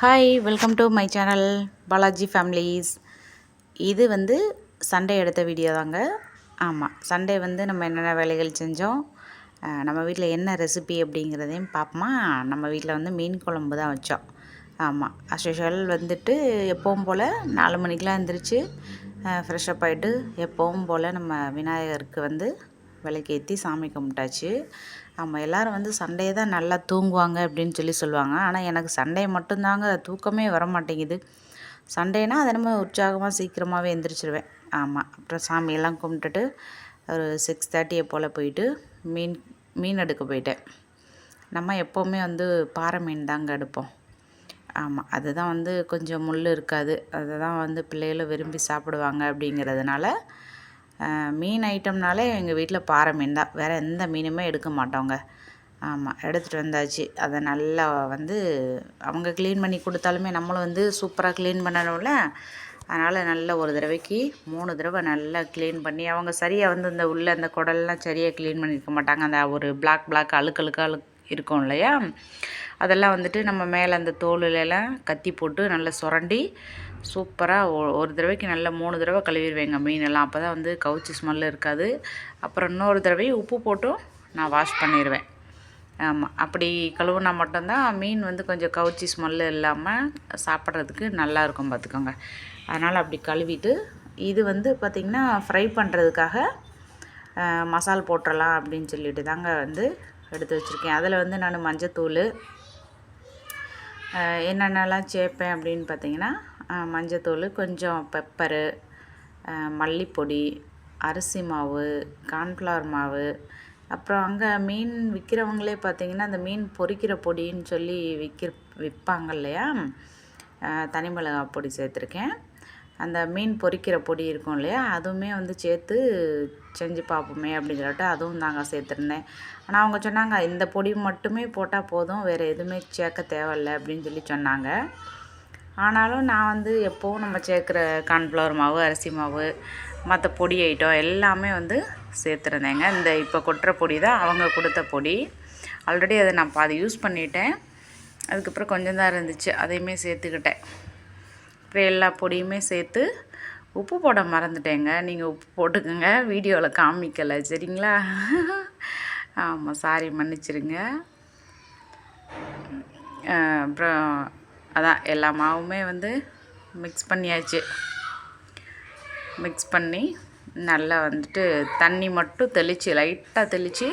Hi welcome to my channel Balaji families இது வந்து Sunday எடுத்த வீடியோ தாங்க. ஆமாம் சண்டே வந்து நம்ம என்னென்ன வேலைகள் செஞ்சோம் நம்ம வீட்டில் என்ன ரெசிபி அப்படிங்கிறதையும் பார்ப்போமா நம்ம வீட்டில் வந்து மீன் குழம்பு தான் வச்சோம். ஆமாம் அஸ்யூஷுவல் வந்துட்டு எப்பவும் போல் நாலு மணிக்கெலாம் எழுந்திரிச்சு ஃப்ரெஷ்அப் ஆகிட்டு எப்பவும் போல் நம்ம விநாயகருக்கு வந்து விளக்கேற்றி சாமி கும்பிட்டாச்சு. ஆமாம் எல்லோரும் வந்து சண்டே தான் நல்லா தூங்குவாங்க அப்படின்னு சொல்லி சொல்லுவாங்க. ஆனால் எனக்கு சண்டே மட்டும்தாங்க தூக்கமே வர மாட்டேங்குது சண்டேனா அது நம்ம உற்சாகமாக சீக்கிரமாகவே எந்திரிச்சிருவேன். ஆமாம் அப்புறம் சாமியெல்லாம் கும்பிட்டுட்டு ஒரு சிக்ஸ் தேர்ட்டியை போல் போயிட்டு மீன் மீன் எடுக்க போயிட்டேன். நம்ம எப்போவுமே வந்து பாறை மீன் தாங்க எடுப்போம். ஆமாம் அதுதான் வந்து கொஞ்சம் முள் இருக்காது. அதை தான் வந்து பிள்ளைகளும் விரும்பி சாப்பிடுவாங்க அப்படிங்கிறதுனால மீன் ஐட்டம்னாலே எங்கள் வீட்டில் பாறை மீன் தான். வேறு எந்த மீனுமே எடுக்க மாட்டோங்க. ஆமாம் எடுத்துகிட்டு வந்தாச்சு. அதை நல்லா வந்து அவங்க க்ளீன் பண்ணி கொடுத்தாலுமே நம்மளும் வந்து சூப்பராக க்ளீன் பண்ணணும்ல. அதனால் நல்ல ஒரு தடவைக்கு மூணு தடவை நல்லா க்ளீன் பண்ணி அவங்க சரியாக வந்து இந்த உள்ளே அந்த குடல்லாம் சரியாக க்ளீன் பண்ணியிருக்க மாட்டாங்க. அந்த ஒரு பிளாக் பிளாக் அழுக்கு அழுக்கு இருக்கும் இல்லையா? அதெல்லாம் வந்துட்டு நம்ம மேலே அந்த தோலுலலாம் கத்தி போட்டு நல்லா சுரண்டி சூப்பராக ஒரு தடவைக்கு நல்லா மூணு தடவை கழுவிடுவேங்க மீனெல்லாம் அப்போ தான் வந்து கவுச்சி ஸ்மெல்லு இருக்காது. அப்புறம் இன்னொரு தடவை உப்பு போட்டும் நான் வாஷ் பண்ணிடுவேன் ஆமாம் அப்படி கழுவுனா மட்டும்தான் மீன் வந்து கொஞ்சம் கவுச்சி ஸ்மெல்லு இல்லாமல் சாப்பிட்றதுக்கு நல்லா இருக்கும் பார்த்துக்கோங்க அதனால் அப்படி கழுவிட்டு இது வந்து பார்த்திங்கன்னா ஃப்ரை பண்ணுறதுக்காக மசால் போட்டுடலாம் அப்படின்னு சொல்லிட்டு தாங்க வந்து எடுத்து வச்சுருக்கேன். அதில் வந்து நான் மஞ்சத்தூள் என்னென்னலாம் சேர்ப்பேன் அப்படின்னு பார்த்தீங்கன்னா மஞ்சத்தூள் கொஞ்சம் பெப்பரு மல்லிப்பொடி அரிசி மாவு கார்ன்ஃப்ளவர் மாவு. அப்புறம் அங்கே மீன் விற்கிறவங்களே பார்த்தீங்கன்னா அந்த மீன் பொரிக்கிற பொடின்னு சொல்லி விற்கிற விற்பாங்க இல்லையா? தனி மிளகா பொடி சேர்த்துருக்கேன். அந்த மீன் பொரிக்கிற பொடி இருக்கும் இல்லையா? அதுவுமே வந்து சேர்த்து செஞ்சு பார்ப்போமே அப்படின்னு சொல்லிட்டு அதுவும் நாங்கள் சேர்த்துருந்தேன். ஆனால் அவங்க சொன்னாங்க இந்த பொடி மட்டுமே போட்டால் போதும் வேறு எதுவுமே சேர்க்க தேவையில்ல அப்படின்னு சொல்லி சொன்னாங்க. ஆனாலும் நான் வந்து எப்போவும் நம்ம சேர்க்குற கார்ன்ஃப்ளவர் மாவு அரிசி மாவு மற்ற பொடி ஐட்டம் எல்லாமே வந்து சேர்த்துருந்தேங்க. இந்த இப்போ கொட்டுற பொடி தான் அவங்க கொடுத்த பொடி. ஆல்ரெடி அதை நான் பாதி யூஸ் பண்ணிட்டேன். அதுக்கப்புறம் கொஞ்சம் தான் இருந்துச்சு. அதையுமே சேர்த்துக்கிட்டேன். அப்புறம் எல்லா பொடியுமே சேர்த்து உப்பு போட மறந்துட்டேங்க. நீங்கள் உப்பு போட்டுக்கோங்க. வீடியோவில் காமிக்கலை. சரிங்களா? ஆமாம் சாரி மன்னிச்சிருங்க. அப்புறம் அதான் எல்லா மாவுமே வந்து மிக்ஸ் பண்ணியாச்சு. மிக்ஸ் பண்ணி நல்லா வந்துட்டு தண்ணி மட்டும் தெளித்து லைட்டாக தெளித்து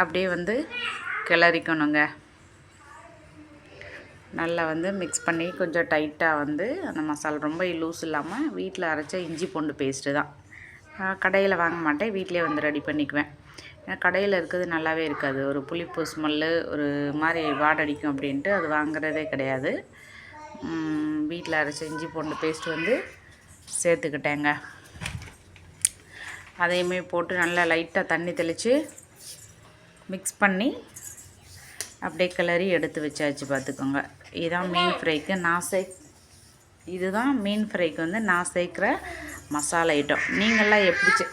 அப்படியே வந்து கிளறிக்கணுங்க. நல்லா வந்து மிக்ஸ் பண்ணி கொஞ்சம் டைட்டாக வந்து அந்த மசாலா ரொம்ப லூஸ் இல்லாமல் வீட்டில் அரைச்ச இஞ்சி பூண்டு பேஸ்ட்டு தான். கடையில் வாங்க மாட்டேன் வீட்டிலே வந்து ரெடி பண்ணிக்குவேன். ஏன்னா கடையில் இருக்கிறது நல்லாவே இருக்காது. ஒரு புளிப்பு ஸ்மெல்லு ஒரு மாதிரி வாடடிக்கும் அப்படின்ட்டு அது வாங்குறதே கிடையாது. வீட்டில் அரைச்ச இஞ்சி பூண்டு பேஸ்ட் வந்து சேர்த்துக்கிட்டேங்க. அதையுமே போட்டு நல்லா லைட்டாக தண்ணி தெளித்து மிக்ஸ் பண்ணி அப்படியே கிளறி எடுத்து வச்சாச்சு பார்த்துக்கோங்க. இதுதான் மீன் ஃப்ரைக்கு. நான் சே இதுதான் மீன் ஃப்ரைக்கு வந்து நான் சேர்க்குற மசாலா ஐட்டம். நீங்களாம் எப்படி செ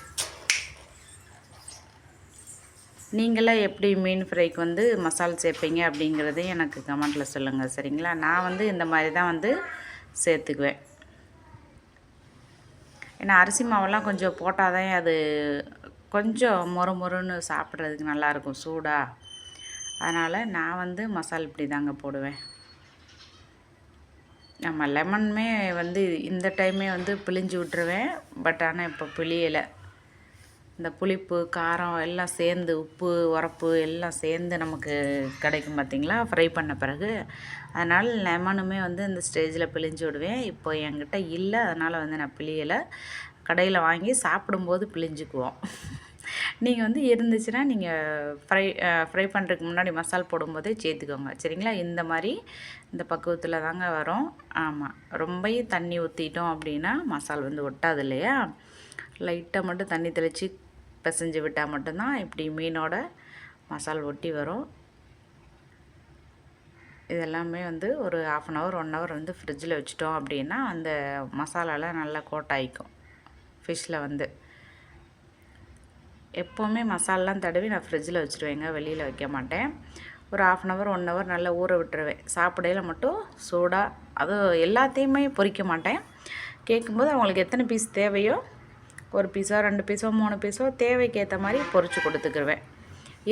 நீங்களாம் எப்படி மீன் ஃப்ரைக்கு வந்து மசாலா சேர்ப்பீங்க அப்படிங்கிறதையும் எனக்கு கமெண்ட்டில் சொல்லுங்கள் சரிங்களா? நான் வந்து இந்த மாதிரி தான் வந்து சேர்த்துக்குவேன். ஏன்னா அரிசி மாவெல்லாம் கொஞ்சம் போட்டால் தான் அது கொஞ்சம் மொறு மொறுன்னு சாப்பிட்றதுக்கு நல்லாயிருக்கும் சூடாக அதனால் நான் வந்து மசால் இப்படி தாங்க போடுவேன். நம்ம லெமனுமே வந்து இந்த டைமே வந்து பிழிஞ்சு விட்டுருவேன். பட் ஆனால் இப்போ பிழியலை. இந்த புளிப்பு காரம் எல்லாம் சேர்ந்து உப்பு உரப்பு எல்லாம் சேர்ந்து நமக்கு கிடைக்கும் பார்த்தீங்களா ஃப்ரை பண்ண பிறகு. அதனால் லெமனுமே வந்து இந்த ஸ்டேஜில் பிழிஞ்சு விடுவேன். இப்போ என்கிட்ட இல்லை. அதனால் வந்து நான் பிழியலை. கடையில் வாங்கி சாப்பிடும்போது பிழிஞ்சுக்குவோம். நீங்கள் வந்து இருந்துச்சுன்னா நீங்கள் ஃப்ரை ஃப்ரை பண்ணுறதுக்கு முன்னாடி மசால் போடும்போதே சேர்த்துக்கோங்க. சரிங்களா? இந்த மாதிரி இந்த பக்குவத்தில் தாங்க வரும். ஆமாம் ரொம்பையும் தண்ணி ஊற்றிட்டோம் அப்படின்னா மசால் வந்து ஒட்டாது இல்லையா? லைட்டாக மட்டும் தண்ணி தெளித்து பிசைஞ்சு விட்டால் மட்டும்தான் இப்படி மீனோட மசால் ஒட்டி வரும். இதெல்லாமே வந்து ஒரு half an hour one hour வந்து ஃப்ரிட்ஜில் வச்சுட்டோம் அப்படின்னா அந்த மசாலாலாம் நல்லா கோட் ஆகிக்கும் ஃபிஷ்ஷில் வந்து. எப்போவுமே மசாலாலாம் தடவி நான் ஃப்ரிட்ஜில் வச்சுருவேங்க வெளியில் வைக்க மாட்டேன். ஒரு half an hour one hour நல்லா ஊற விட்டுருவேன். சாப்பிடையில மட்டும் சூடாக அதுவும் எல்லாத்தையுமே பொறிக்க மாட்டேன். கேட்கும்போது அவங்களுக்கு எத்தனை பீஸ் தேவையோ ஒரு பீஸோ ரெண்டு பீஸோ மூணு பீஸோ தேவைக்கேற்ற மாதிரி பொரித்து கொடுத்துக்குருவேன்.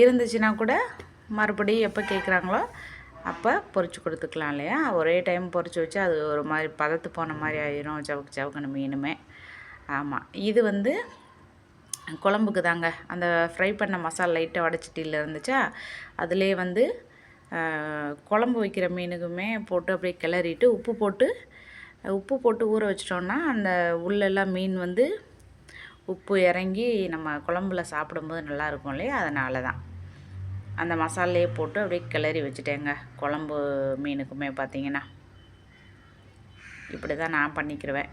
இருந்துச்சுன்னா கூட மறுபடியும் எப்போ கேட்குறாங்களோ அப்போ பொறிச்சு கொடுத்துக்கலாம் இல்லையா? ஒரே டைம் பொறிச்சு வச்சு அது ஒரு மாதிரி பதத்து போன மாதிரி ஆயிரும் சவுக்கு சவுக்குன்னு மீனுமே. ஆமாம் இது வந்து குழம்புக்கு தாங்க அந்த ஃப்ரை பண்ண மசாலா லைட்டாக வடச்சட்டியில் இருந்துச்சா அதிலே வந்து குழம்பு வைக்கிற மீனுக்குமே போட்டு அப்படியே கிளறிட்டு உப்பு போட்டு உப்பு போட்டு ஊற வச்சிட்டோன்னா அந்த உள்ளெல்லாம் மீன் வந்து உப்பு இறங்கி நம்ம குழம்புல சாப்பிடும்போது நல்லாயிருக்கும் இல்லையா? அதனால தான் அந்த மசாலையே போட்டு அப்படியே கிளறி வச்சுட்டேங்க குழம்பு மீனுக்குமே பார்த்தீங்கன்னா. இப்படி தான் நான் பண்ணிக்கிருவேன்.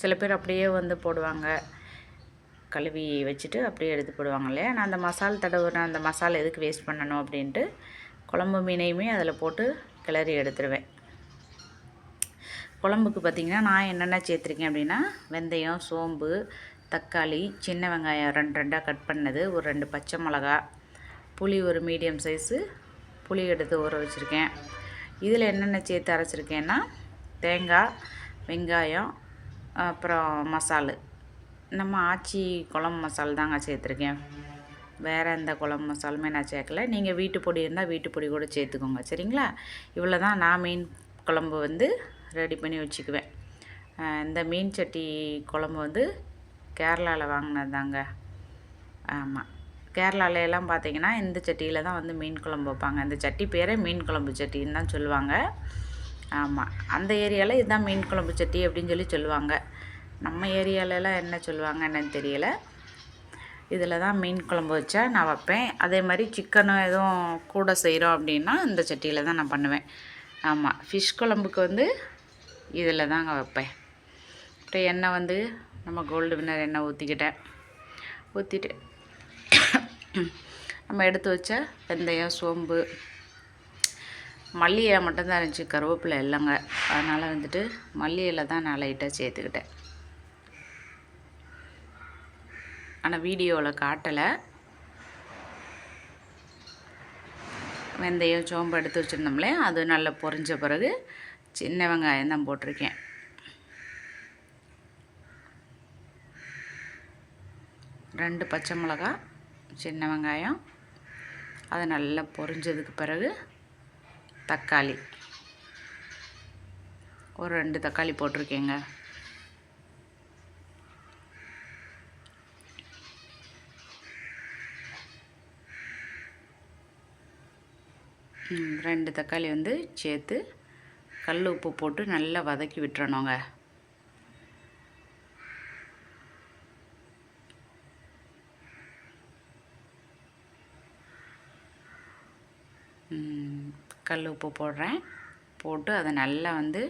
சில பேர் அப்படியே வந்து போடுவாங்க. கழுவி வச்சுட்டு அப்படியே எடுத்து போடுவாங்க இல்லையா? நான் அந்த மசால் தடவுன அந்த மசாலா எதுக்கு வேஸ்ட் பண்ணணும் அப்படின்ட்டு குழம்பு மீனையுமே அதில் போட்டு கிளறி எடுத்துருவேன். குழம்புக்கு பார்த்திங்கன்னா நான் என்னென்ன சேர்த்துருக்கேன் அப்படின்னா வெந்தயம் சோம்பு தக்காளி சின்ன வெங்காயம் ரெண்டு ரெண்டாக கட் பண்ணது ஒரு ரெண்டு பச்சை மிளகா புளி ஒரு மீடியம் சைஸு புளி எடுத்து ஊற வச்சுருக்கேன். இதில் என்னென்ன சேர்த்து அரைச்சிருக்கேன்னா தேங்காய் வெங்காயம் அப்புறம் மசாலு. நம்ம ஆச்சி குழம்பு மசாலா தாங்க சேர்த்துருக்கேன். வேறு எந்த குழம்பு மசாலுமே நான் சேர்க்கல. நீங்கள் வீட்டு பொடி இருந்தால் வீட்டு பொடி கூட சேர்த்துக்கோங்க. சரிங்களா? இவ்வளோ தான் நான் மீன் குழம்பு வந்து ரெடி பண்ணி வச்சுக்குவேன். இந்த மீன் சட்டி குழம்பு வந்து கேரளாவில் வாங்கினது தாங்க. ஆமாம் கேரளால எல்லாம் பார்த்தீங்கன்னா இந்த சட்டியில் தான் வந்து மீன் குழம்பு வைப்பாங்க. இந்த சட்டி பேரே மீன் குழம்பு சட்டின்னு தான் சொல்லுவாங்க. ஆமாம் அந்த ஏரியாவில் இதுதான் மீன் குழம்பு சட்டி அப்படின்னு சொல்லி சொல்லுவாங்க. நம்ம ஏரியாலலாம் என்ன சொல்லுவாங்க என்னன்னு தெரியல. இதில் தான் மீன் குழம்பு வச்சா நான் வைப்பேன். அதே மாதிரி சிக்கனும் எதுவும் கூட செய்கிறோம் அப்படின்னா இந்த சட்டியில் தான் நான் பண்ணுவேன். ஆமாம் ஃபிஷ் குழம்புக்கு வந்து இதில் தாங்க வைப்பேன். அப்புறம் எண்ணெய் வந்து நம்ம கோல்டு வின்னர் எண்ணெய் ஊற்றிக்கிட்டேன் ஊற்றிட்டு நம்ம எடுத்து வச்ச வெந்தயம் சோம்பு மல்லி இலை மட்டும்தான் இருந்துச்சு. கருவேப்பிலை இல்லைங்க. அதனால் வந்துட்டு மல்லி இலை தான் நான் லைட்டாக சேர்த்துக்கிட்டேன். ஆனால் வீடியோவில் காட்டலை. வெந்தயம் சோம்பு எடுத்து வச்சுருந்தோம்லே அது நல்லா பொரிஞ்ச பிறகு சின்ன வெங்காயம் தான் போட்டிருக்கேன். ரெண்டு பச்சை மிளகா சின்ன வெங்காயம் அது நல்லா பொரிஞ்சதுக்கு பிறகு தக்காளி. ஒரு ரெண்டு தக்காளி போட்டிருக்கேங்க. ரெண்டு தக்காளி வந்து சேர்த்து கல் உப்பு போட்டு நல்லா வதக்கி விட்டுறணுங்க. கல் உப்பு போடுறேன். போட்டு அதை நல்லா வந்து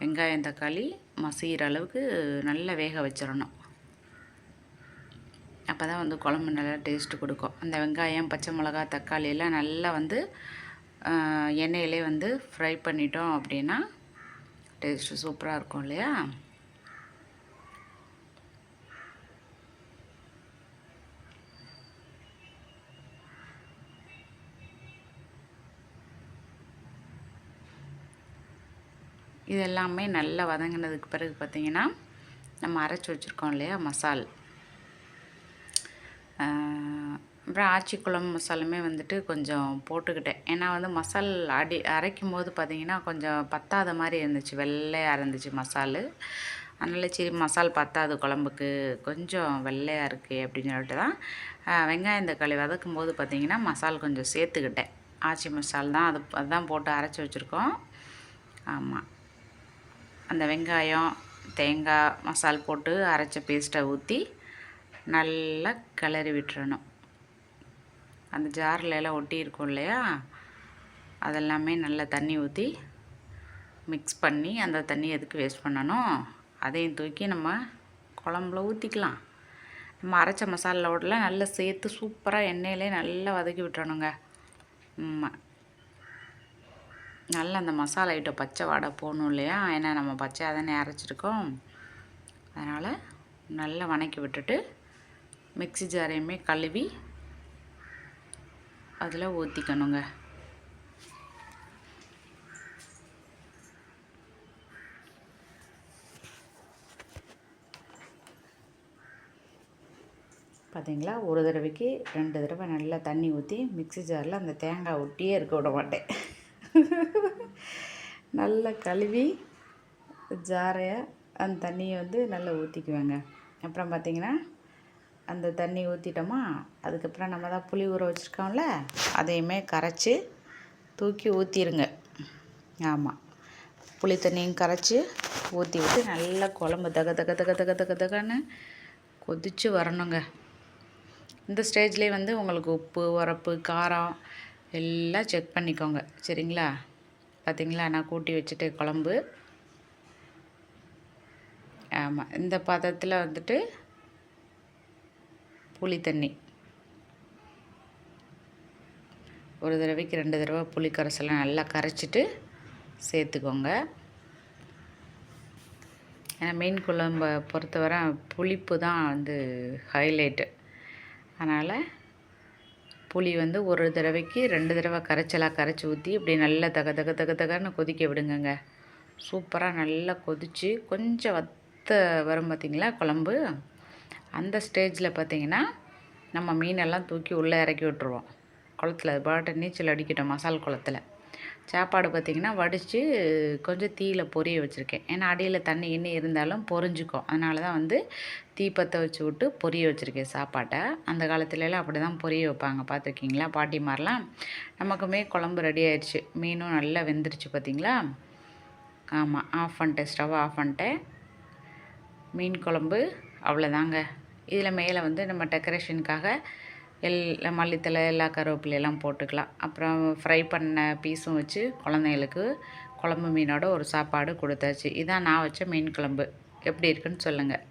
வெங்காயம் தக்காளி மசிகிற அளவுக்கு நல்லா வேக வச்சிடணும். அப்போ தான் வந்து குழம்பு நல்லா டேஸ்ட்டு கொடுக்கும். அந்த வெங்காயம் பச்சை மிளகா தக்காளி எல்லாம் நல்லா வந்து எண்ணெயிலே வந்து ஃப்ரை பண்ணிட்டோம் அப்படின்னா டேஸ்ட்டு சூப்பராக இருக்கும் இல்லையா? இது எல்லாமே நல்லா வதங்கினதுக்கு பிறகு பார்த்திங்கன்னா நம்ம அரைச்சி வச்சுருக்கோம் இல்லையா மசால். அப்புறம் ஆச்சி குழம்பு மசாலுமே வந்துட்டு கொஞ்சம் போட்டுக்கிட்டேன். ஏன்னா வந்து மசால் அடி அரைக்கும் போது பார்த்திங்கன்னா கொஞ்சம் பத்தாத மாதிரி இருந்துச்சு. வெள்ளையாக இருந்துச்சு மசாலு. அதனால் சரி மசால் பத்தாது குழம்புக்கு கொஞ்சம் வெள்ளையாக இருக்குது அப்படின்னு சொல்லிட்டு தான் வெங்காயம் தக்காளி வதக்கும் போது பார்த்திங்கன்னா மசால் கொஞ்சம் சேர்த்துக்கிட்டேன். ஆச்சி மசால் தான் அது அதுதான் போட்டு அரைச்சி வச்சுருக்கோம். ஆமாம் அந்த வெங்காயம் தேங்காய் மசால் போட்டு அரைச்ச பேஸ்ட்டை ஊற்றி நல்லா கிளறி விட்டுறணும். அந்த ஜாரில் எல்லாம் ஒட்டி இருக்கும் இல்லையா? அதெல்லாமே நல்லா தண்ணி ஊற்றி மிக்ஸ் பண்ணி அந்த தண்ணி எதுக்கு வேஸ்ட் பண்ணணும்? அதையும் தூக்கி நம்ம குழம்புல ஊற்றிக்கலாம் நம்ம அரைச்ச மசாலாவோடலாம் நல்லா சேர்த்து சூப்பராக எண்ணெயிலே நல்லா வதக்கி விட்டுறணுங்க. நல்லா அந்த மசாலா ஐட்டம் பச்சை வாடை போகணும் இல்லையா? ஏன்னா நம்ம பச்சையாக தானே அரைச்சிருக்கோம். அதனால் நல்லா வணக்கி விட்டுட்டு மிக்சி ஜாரையுமே கழுவி அதில் ஊற்றிக்கணுங்க பார்த்தீங்களா ஒரு தடவைக்கு ரெண்டு தடவை நல்லா தண்ணி ஊற்றி மிக்சி ஜாரில் அந்த தேங்காய் ஒட்டியே இருக்க விட மாட்டேன். நல்லா கழுவி ஜாரையை அந்த தண்ணியை வந்து நல்லா ஊற்றிக்குவேங்க அப்புறம் பார்த்திங்கன்னா அந்த தண்ணி ஊற்றிட்டோமா அதுக்கப்புறம் நம்ம தான் புளி ஊற வச்சுருக்கோம்ல அதையுமே கரைச்சி தூக்கி ஊற்றிடுங்க ஆமாம் புளி தண்ணியும் கரைச்சி ஊற்றி விட்டு நல்லா குழம்பு தக தக தக தக தக தகன்னு கொதித்து வரணுங்க. இந்த ஸ்டேஜ்லேயே வந்து உங்களுக்கு உப்பு உரப்பு காரம் எல்லாம் செக் பண்ணிக்கோங்க. சரிங்களா? பார்த்திங்களா நான் கூட்டி வச்சுட்டு குழம்பு. ஆமாம் இந்த பதத்தில் வந்துட்டு புளி தண்ணி ஒரு தடவைக்கு ரெண்டு தடவை புளி கரைசலாம் நல்லா கரைச்சிட்டு சேர்த்துக்கோங்க. ஏன்னா மீன் குழம்பை பொறுத்தவரை புளிப்பு தான் வந்து ஹைலைட்டு அதனால் புளி வந்து ஒரு தடவைக்கு ரெண்டு தடவை கரைச்சலாக கரைச்சி ஊற்றி இப்படி நல்லா தக தக தக தகன்னு கொதிக்க விடுங்கங்க. சூப்பராக நல்லா கொதித்து கொஞ்சம் வத்த வரும் பார்த்திங்களா குழம்பு? அந்த ஸ்டேஜில் பார்த்திங்கன்னா நம்ம மீனெல்லாம் தூக்கி உள்ளே இறக்கி விட்ருவோம் குளத்துல பாட்டு நீச்சல் அடிக்கட்டும் மசால் குளத்தில். சாப்பாடு பார்த்திங்கன்னா வடித்து கொஞ்சம் தீயில் பொரிய வச்சுருக்கேன். ஏன்னா அடியில் தண்ணி இன்னும் இருந்தாலும் பொறிஞ்சிக்கும் அதனால தான் வந்து தீ பற்ற வச்சு விட்டு பொரிய வச்சுருக்கேன் சாப்பாட்டை. அந்த காலத்துலலாம் அப்படி தான் பொரிய வைப்பாங்க. பார்த்துருக்கீங்களா பாட்டி மாதிரிலாம் நமக்குமே குழம்பு ரெடி ஆயிடுச்சு. மீனும் நல்லா வெந்துருச்சு பார்த்திங்களா ஆமாம் ஆஃப் பண்ணிட்டேன். ஸ்டவ் ஆஃப் பண்ணிட்டேன். மீன் குழம்பு அவ்வளோதாங்க இதில் மேலே வந்து நம்ம டெக்கரேஷனுக்காக எல்லா மல்லித்தலை எல்லா கருவேப்பிலையெல்லாம் போட்டுக்கலாம். அப்புறம் ஃப்ரை பண்ண பீஸும் வச்சு குழந்தைங்களுக்கு குழம்பு மீனோட ஒரு சாப்பாடு கொடுத்தாச்சு. இதான் நான் வச்ச மீன் குழம்பு. எப்படி இருக்குன்னு சொல்லுங்கள்